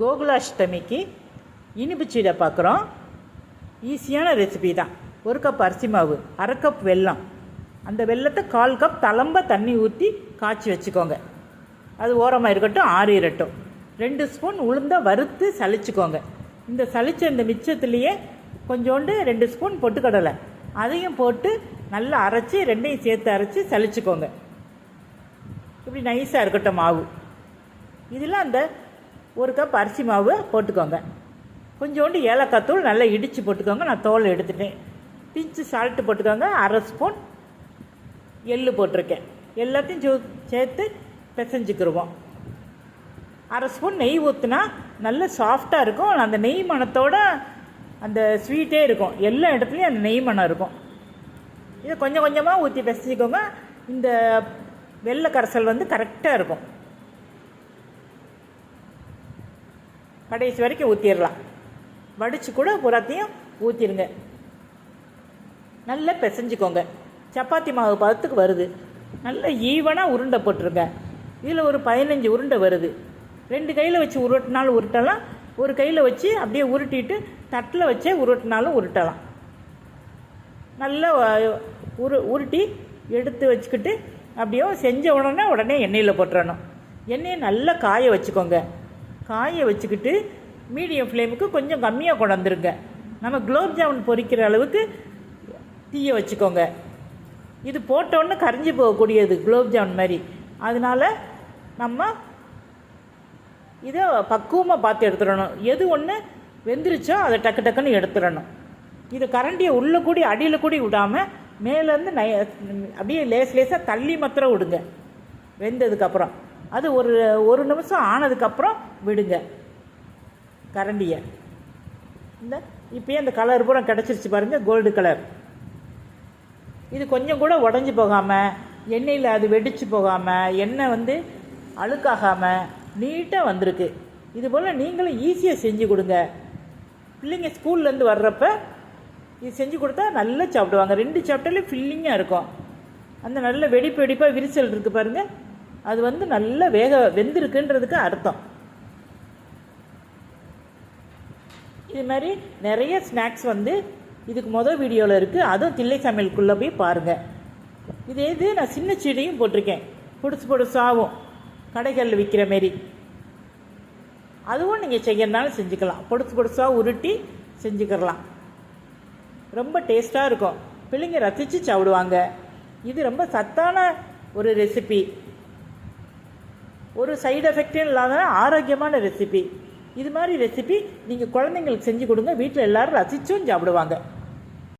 கோகுலாஷ்டமிக்கு இனிப்பு சீடை பார்க்குறோம் ஈஸியான ரெசிபி தான். ஒரு கப் அரிசி மாவு அரை கப் வெல்லம். அந்த வெல்லத்தை கால் கப் தளம்ப தண்ணி ஊற்றி காய்ச்சி வச்சுக்கோங்க. அது ஓரமாக இருக்கட்டும் ஆறிரட்டும் ரெண்டு ஸ்பூன் உளுந்தை வறுத்து சளிச்சுக்கோங்க. இந்த சளிச்ச இந்த மிச்சத்துலேயே கொஞ்சோண்டு ரெண்டு ஸ்பூன் பொட்டுக்கடலை. அதையும் போட்டு நல்லா அரைச்சி ரெண்டையும் சேர்த்து அரைச்சி சளிச்சுக்கோங்க. இப்படி நைஸாக இருக்கட்டும் மாவு. இதில் அந்த ஒரு கப் அரிசி மாவு போட்டுக்கோங்க. கொஞ்சோண்டு ஏலக்காய் தூள் நல்லா இடித்து போட்டுக்கோங்க. நான் தோல் எடுத்துட்டேன். பிஞ்சு சால்ட்டு போட்டுக்கோங்க. அரை ஸ்பூன் எள்ளு போட்டிருக்கேன். எல்லாத்தையும் சோ சேர்த்து பிசைஞ்சுக்கிருவோம். அரை ஸ்பூன் நெய் ஊற்றுனா நல்ல சாஃப்டாக இருக்கும். அந்த நெய் மணத்தோட அந்த ஸ்வீட்டே இருக்கும். எல்லா இடத்துலையும் அந்த நெய் மணம் இருக்கும். இதை கொஞ்சம் கொஞ்சமாக ஊற்றி பிசைஞ்சிக்கோங்க. இந்த வெள்ளை கரைசல் வந்து கரெக்டாக இருக்கும். கடைசி வரைக்கும் ஊற்றிடலாம் வடித்து கூட புறத்தையும் ஊற்றிடுங்க நல்லா பிசைஞ்சுக்கோங்க. சப்பாத்தி மாவு பதத்துக்கு வருது. நல்ல ஈவனாக உருண்டை போட்டுருங்க. இதில் ஒரு பதினஞ்சு உருண்டை வருது. ரெண்டு கையில் வச்சு உருட்டினாலும் உருட்டலாம். ஒரு கையில் வச்சு அப்படியே உருட்டிட்டு தட்டில் வச்சே உருட்டினாலும் உருட்டலாம். நல்லா உரு உருட்டி எடுத்து வச்சுக்கிட்டு அப்படியோ செஞ்ச உடனே உடனே எண்ணெயில் போட்டுறணும். எண்ணெயை நல்லா காய வச்சுக்கோங்க. காய வச்சுக்கிட்டு மீடியம் ஃப்ளேமுக்கு கொஞ்சம் கம்மியாக கொண்டாந்துருங்க. நம்ம குலோப் ஜாமுன் பொரிக்கிற அளவுக்கு தீயை வச்சுக்கோங்க. இது போட்டோன்னு கரைஞ்சி போகக்கூடியது குலோப் ஜாமுன் மாதிரி. அதனால நம்ம இதை பக்குவமாக பார்த்து எடுத்துடணும். எது ஒன்று வெந்துருச்சோ அதை டக்கு டக்குன்னு எடுத்துடணும். இது கரண்டியை உள்ளே கூடி அடியில் கூடி விடாமல் மேலேருந்து நை அப்படியே லேஸ் லேஸாக தள்ளி மாத்திரம் விடுங்க. வெந்ததுக்கப்புறம் அது ஒரு ஒரு நிமிஷம் ஆனதுக்கப்புறம் விடுங்க. கரண்டியை. இந்த இப்போயே அந்த கலர் பூரா கிடச்சிருச்சு பாருங்கள் கோல்டு கலர் இது கொஞ்சம் கூட உடஞ்சி போகாமல் எண்ணெயில் அது வெடிச்சு போகாமல் எண்ணெய் வந்து அழுக்காகாமல் நீட்டாக வந்திருக்கு. இது போல் நீங்களும் ஈஸியாக செஞ்சு கொடுங்க. பிள்ளைங்க ஸ்கூல்லேருந்து வர்றப்ப இது செஞ்சு கொடுத்தா நல்லா சாப்பிடுவாங்க. ரெண்டு சாப்பிட்டாலே ஃபில்லிங்காக இருக்கும். அந்த நல்ல வெடிப்பு வெடிப்பாக விரிசல் இருக்குது பாருங்கள் அது வந்து நல்லா வேக வெந்திருக்குன்றதுக்கு அர்த்தம். இது மாதிரி நிறைய ஸ்நாக்ஸ் வந்து இதுக்கு மொதல் வீடியோவில் இருக்குது அதுவும் தில்லை சமையலுக்குள்ளே போய் பாருங்கள் இது எது? நான் சின்ன செடியும் போட்டிருக்கேன். பொடுசு பொடுசாகும் கடைகளில் விற்கிற மாரி. அதுவும் நீங்கள் செய்யறதுனாலும் செஞ்சுக்கலாம். பொடுசு பொடுசாக உருட்டி செஞ்சுக்கிறலாம் ரொம்ப டேஸ்ட்டாக இருக்கும். பிள்ளைங்க ரசித்து சாப்பிடுவாங்க. இது ரொம்ப சத்தான ஒரு ரெசிபி. ஒரு சைடு எஃபெக்டும் இல்லாத ஆரோக்கியமான ரெசிபி இது மாதிரி ரெசிபி நீங்கள் குழந்தைங்களுக்கு செஞ்சு கொடுங்க. வீட்டில் எல்லோரும் ரசித்தும் சாப்பிடுவாங்க.